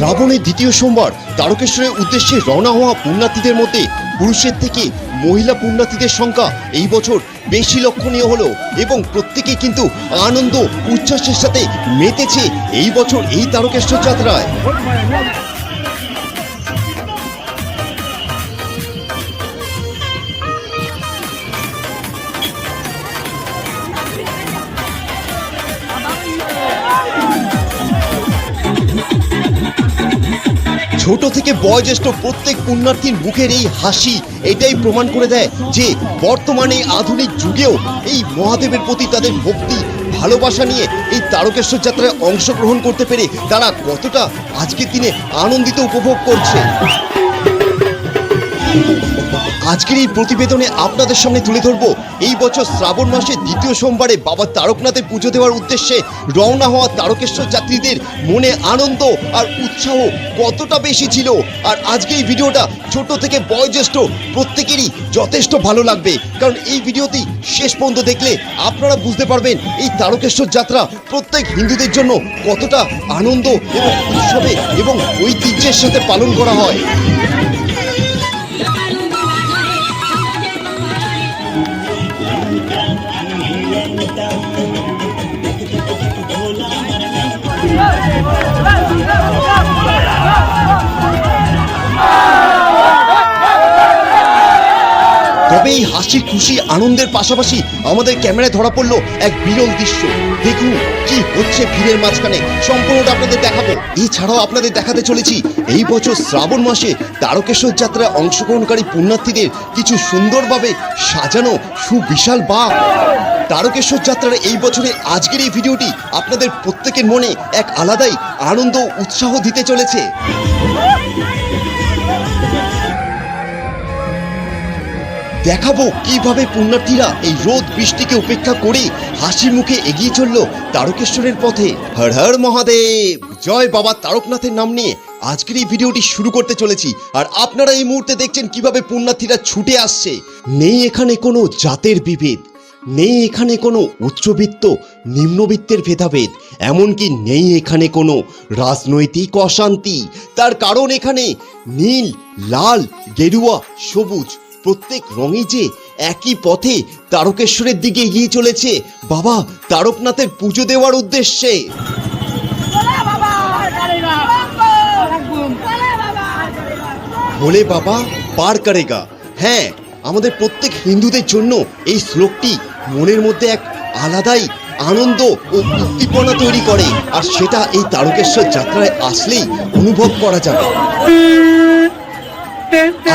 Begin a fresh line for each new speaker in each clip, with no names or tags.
শ্রাবণের দ্বিতীয় সোমবার তারকেশ্বরের উদ্দেশ্যে রওনা হওয়া পুণ্যার্থীদের মধ্যে পুরুষের থেকে মহিলা পুণ্যার্থীদের সংখ্যা এই বছর বেশি লক্ষণীয় হলো এবং প্রত্যেকে কিন্তু আনন্দ, উচ্ছ্বাসের সাথে মেতেছে এই বছর এই তারকেশ্বর যাত্রায়। ছোট থেকে বয়োজ্যেষ্ঠ প্রত্যেক পুণ্যার্থীর মুখের এই হাসি, এটাই প্রমাণ করে দেয় যে বর্তমানে আধুনিক যুগেও এই মহাদেবের প্রতি তাদের ভক্তি, ভালোবাসা নিয়ে এই তারকেশ্বর যাত্রায় অংশগ্রহণ করতে পেরে তারা কতটা আজকের দিনে আনন্দিত উপভোগ করছে। আজকের এই প্রতিবেদনে আপনাদের সামনে তুলে ধরবো, এই বছর শ্রাবণ মাসের দ্বিতীয় সোমবারে বাবা তারকনাথের পুজো দেওয়ার উদ্দেশ্যে রওনা হওয়া তারকেশ্বর যাত্রীদের মনে আনন্দ আর উৎসাহ কতটা বেশি ছিল। আর আজকে এই ভিডিওটা ছোট থেকে বয়োজ্যেষ্ঠ প্রত্যেকেরই যথেষ্ট ভালো লাগবে। কারণ এই ভিডিওটি শেষ পর্যন্ত দেখলে আপনারা বুঝতে পারবেন এই তারকেশ্বর যাত্রা প্রত্যেক হিন্দুদের জন্য কতটা আনন্দ এবং উৎসবে এবং ঐতিহ্যের সাথে পালন করা হয়। এই হাসি, খুশি, আনন্দের পাশাপাশি আমাদের ক্যামেরায় ধরা পড়ল এক বিরল দৃশ্য। দেখুন কি হচ্ছে ভিড়ের মাঝখানে। সম্পূর্ণটা আপনাদের দেখাবো। এছাড়াও আপনাদের দেখাতে চলেছি, এই বছর শ্রাবণ মাসে তারকেশ্বর যাত্রায় অংশগ্রহণকারী পুণ্যার্থীদের কিছু সুন্দরভাবে সাজানো সুবিশাল বাঘ তারকেশ্বর যাত্রার এই বছরে আজকের এই ভিডিওটি আপনাদের প্রত্যেকের মনে এক আলাদাই আনন্দ উৎসাহ দিতে চলেছে। দেখাবো কীভাবে পুণ্যার্থীরা এই রোদ বৃষ্টিকে উপেক্ষা করে হাসি মুখে এগিয়ে চলল তারকেশ্বরের পথে। হর হর মহাদেব! জয় বাবা তারকনাথের নাম নিয়ে আজকের এই ভিডিওটি শুরু করতে চলেছি। আর আপনারা এই মুহূর্তে দেখছেন কীভাবে পুণ্যার্থীরা ছুটে আসছে। নেই এখানে কোনো জাতের বিভেদ, নেই এখানে কোনো উচ্চবিত্ত, নিম্নবিত্তের ভেদাভেদ, এমনকি নেই এখানে কোনো রাজনৈতিক অশান্তি। তার কারণ এখানে নীল, লাল, গেরুয়া, সবুজ প্রত্যেক রঙই যে একই পথে তারকেশ্বরের দিকে এগিয়ে চলেছে। বাবা, তারকনাথের পুজো দেওয়ার উদ্দেশ্যে। ভোলে বাবা, পার করেগা। হ্যাঁ আমাদের প্রত্যেক হিন্দুদের জন্য এই শ্লোকটি মনের মধ্যে এক আলাদাই আনন্দ ও উদ্দীপনা তৈরি করে। আর সেটা এই তারকেশ্বর যাত্রায় আসলেই অনুভব করা যাবে।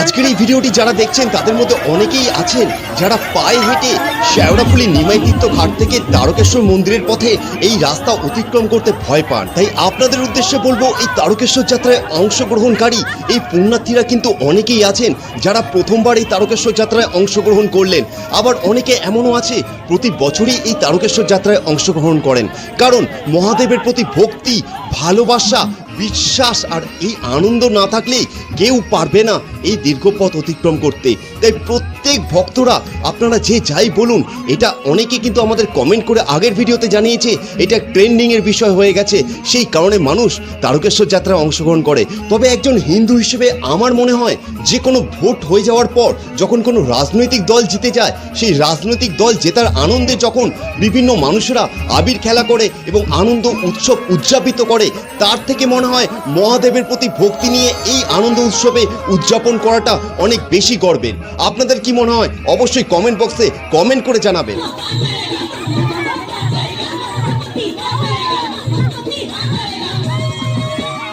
আজকের এই ভিডিওটি যারা দেখছেন, তাদের মধ্যে অনেকেই আছেন যারা পায়ে হেঁটে শেওড়াফুলি নিমাইতীর্থ ঘাট থেকে তারকেশ্বর মন্দিরের পথে এই রাস্তা অতিক্রম করতে ভয় পান। তাই আপনাদের উদ্দেশ্যে বলব, এই তারকেশ্বর যাত্রায় অংশগ্রহণকারী এই পুণ্যার্থীরা কিন্তু অনেকেই আছেন যারা প্রথমবার এই তারকেশ্বর যাত্রায় অংশগ্রহণ করলেন। আবার অনেকে এমনও আছে, প্রতি বছরই এই তারকেশ্বর যাত্রায় অংশগ্রহণ করেন। কারণ মহাদেবের প্রতি ভক্তি, ভালোবাসা বিশ্বাস আর এই আনন্দ না থাকলে কেউ পারবে না এই দীর্ঘ পথ অতিক্রম করতে। তাই প্রত্যেক ভক্তরা আপনারা যে যাই বলুন, এটা অনেকে কিন্তু আমাদের কমেন্ট করে আগের ভিডিওতে জানিয়েছে, এটা ট্রেন্ডিংয়ের বিষয় হয়ে গেছে। সেই কারণে মানুষ তারকেশ্বর যাত্রায় অংশগ্রহণ করে। তবে একজন হিন্দু হিসেবে আমার মনে হয়, যে কোনো ভোট হয়ে যাওয়ার পর যখন কোনো রাজনৈতিক দল জিতে যায়, সেই রাজনৈতিক দল জেতার আনন্দে যখন বিভিন্ন মানুষেরা আবির খেলা করে এবং আনন্দ উৎসব উদযাপিত করে, তার থেকে মনে হয় মহাদেবের প্রতি ভক্তি নিয়ে এই আনন্দ উৎসবে উদযাপন করাটা অনেক বেশি গর্বের। আপনাদের কি মনে হয়? অবশ্যই কমেন্ট বক্সে কমেন্ট করে জানাবেন।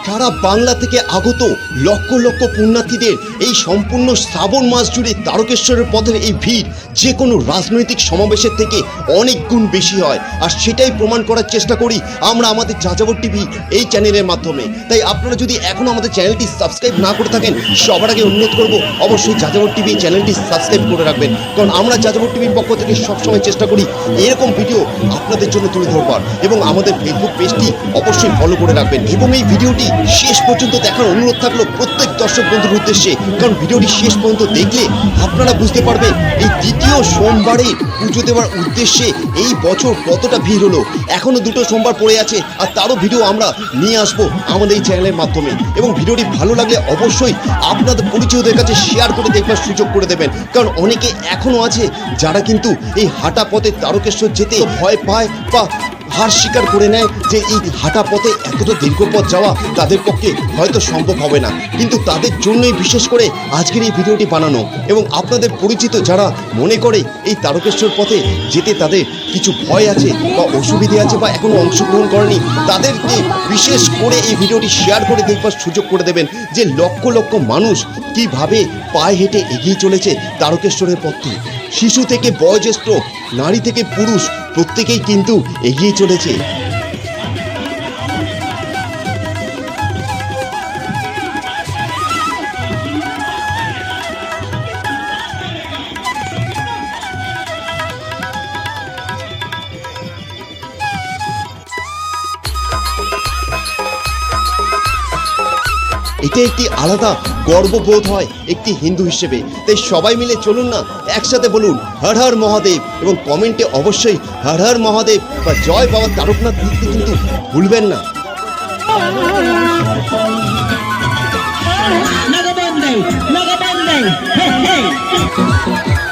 সারা বাংলা থেকে আগত লক্ষ লক্ষ পুণ্যার্থীদের এই সম্পূর্ণ শ্রাবণ মাস জুড়ে তারকেশ্বরের পথের এই ভিড় যে কোনো রাজনৈতিক সমাবেশের থেকে অনেক গুণ বেশি হয়। আর সেটাই প্রমাণ করার চেষ্টা করি আমরা আমাদের যাযাবর টিভি এই চ্যানেলের মাধ্যমে। তাই আপনারা যদি এখনও আমাদের চ্যানেলটি সাবস্ক্রাইব না করে থাকেন, সবার আগে অনুরোধ করব অবশ্যই যাযাবর টিভি চ্যানেলটি সাবস্ক্রাইব করে রাখবেন। কারণ আমরা যাযাবর টিভির পক্ষ থেকে সবসময় চেষ্টা করি এরকম ভিডিও আপনাদের জন্য তুলে ধরবার। এবং আমাদের ফেসবুক পেজটি অবশ্যই ফলো করে রাখবেন। এবং এই ভিডিওটি শেষ পর্যন্ত দেখার অনুরোধ থাকল প্রত্যেক দর্শক বন্ধুর উদ্দেশ্যে। কারণ ভিডিওটি শেষ পর্যন্ত দেখলে আপনারা বুঝতে পারবেন এই দ্বিতীয় সোমবারে পুজো দেওয়ার উদ্দেশ্যে এই বছর কতটা ভিড় হলো। এখনও দুটো সোমবার পড়ে আছে আর তারও ভিডিও আমরা নিয়ে আসব আমাদের এই চ্যানেলের মাধ্যমে। এবং ভিডিওটি ভালো লাগলে অবশ্যই আপনাদের পরিচিতদের কাছে শেয়ার করে দেখবার সুযোগ করে দেবেন। কারণ অনেকে এখনও আছে যারা কিন্তু এই হাঁটা পথে তারকেশ্বর যেতে ভয় পায় বা হার স্বীকার করে নেয় যে এই হাঁটা পথে এতটা দীর্ঘ পথ যাওয়া তাদের পক্ষে হয়তো সম্ভব হবে না। কিন্তু তাদের জন্যই বিশেষ করে আজকের এই ভিডিওটি বানানো এবং আপনাদের পরিচিত যারা মনে করে এই তারকেশ্বর পথে যেতে তাদের কিছু ভয় আছে বা অসুবিধে আছে বা এখনও অংশগ্রহণ করেনি, তাদেরকে বিশেষ করে এই ভিডিওটি শেয়ার করে দেখবার সুযোগ করে দেবেন যে লক্ষ লক্ষ মানুষ কীভাবে পায়ে হেঁটে এগিয়ে চলেছে তারকেশ্বরের পথে শিশু থেকে বয়োজ্যেষ্ঠ নারী থেকে পুরুষ প্রত্যেকেই কিন্তু এগিয়ে চলেছে। এটা একটি আলাদা গর্ববোধ হয় একটি হিন্দু হিসেবে তাই সবাই মিলে চলুন না, একসাথে বলুন, হর হর মহাদেব এবং কমেন্টে অবশ্যই, হর হর মহাদেব বা, জয় বাবা তারকনাথ লিখতে কিন্তু ভুলবেন না
hey!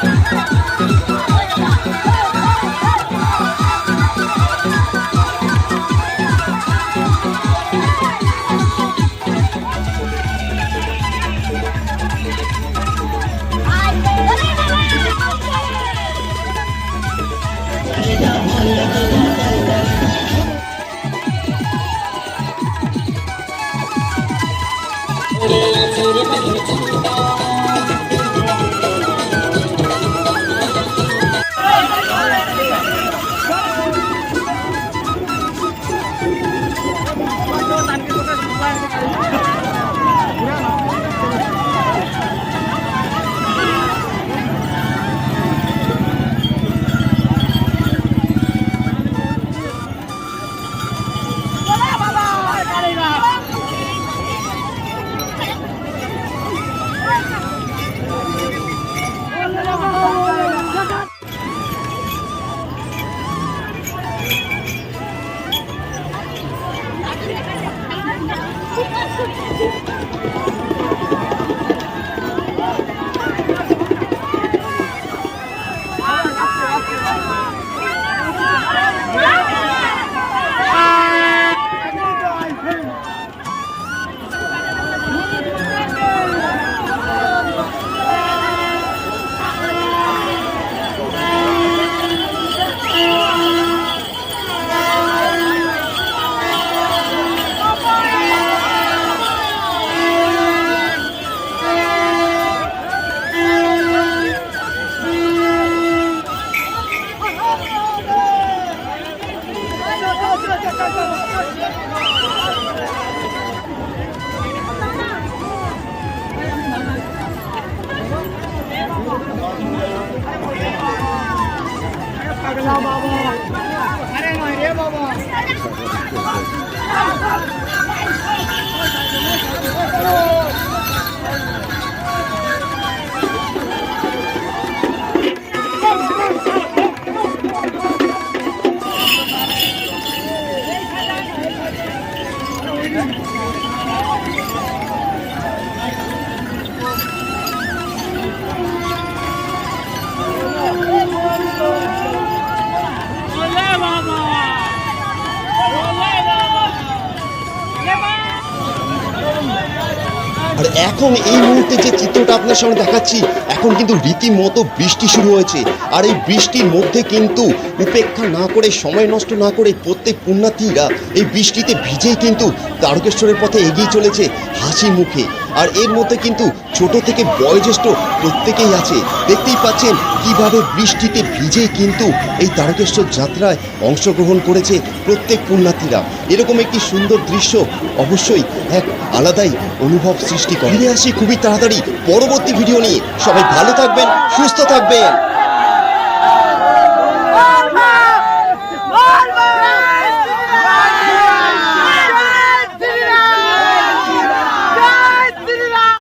আর এখন এই মুহূর্তে যে চিত্রটা আপনার সামনে দেখাচ্ছি, এখন কিন্তু রীতিমতো বৃষ্টি শুরু হয়েছে। আর এই বৃষ্টির মধ্যে কিন্তু উপেক্ষা না করে, সময় নষ্ট না করে প্রত্যেক পুণ্যার্থীরা এই বৃষ্টিতে ভিজেই কিন্তু তারকেশ্বরের পথে এগিয়ে চলেছে হাসি মুখে। আর এর মধ্যে কিন্তু ছোট থেকে বয়োজ্যেষ্ঠ প্রত্যেকেই আছে। দেখতেই পাচ্ছেন কীভাবে বৃষ্টিতে ভিজেই কিন্তু এই তারকেশ্বর যাত্রায় অংশগ্রহণ করেছে প্রত্যেক পুণ্যার্থীরা। এরকম একটি সুন্দর দৃশ্য অবশ্যই এক আলাদাই অনুভব সৃষ্টি করে। আসি খুবই তাড়াতাড়ি। পরবর্তী ভিডিও নিয়ে। সবাই ভালো থাকবেন, সুস্থ থাকবেন।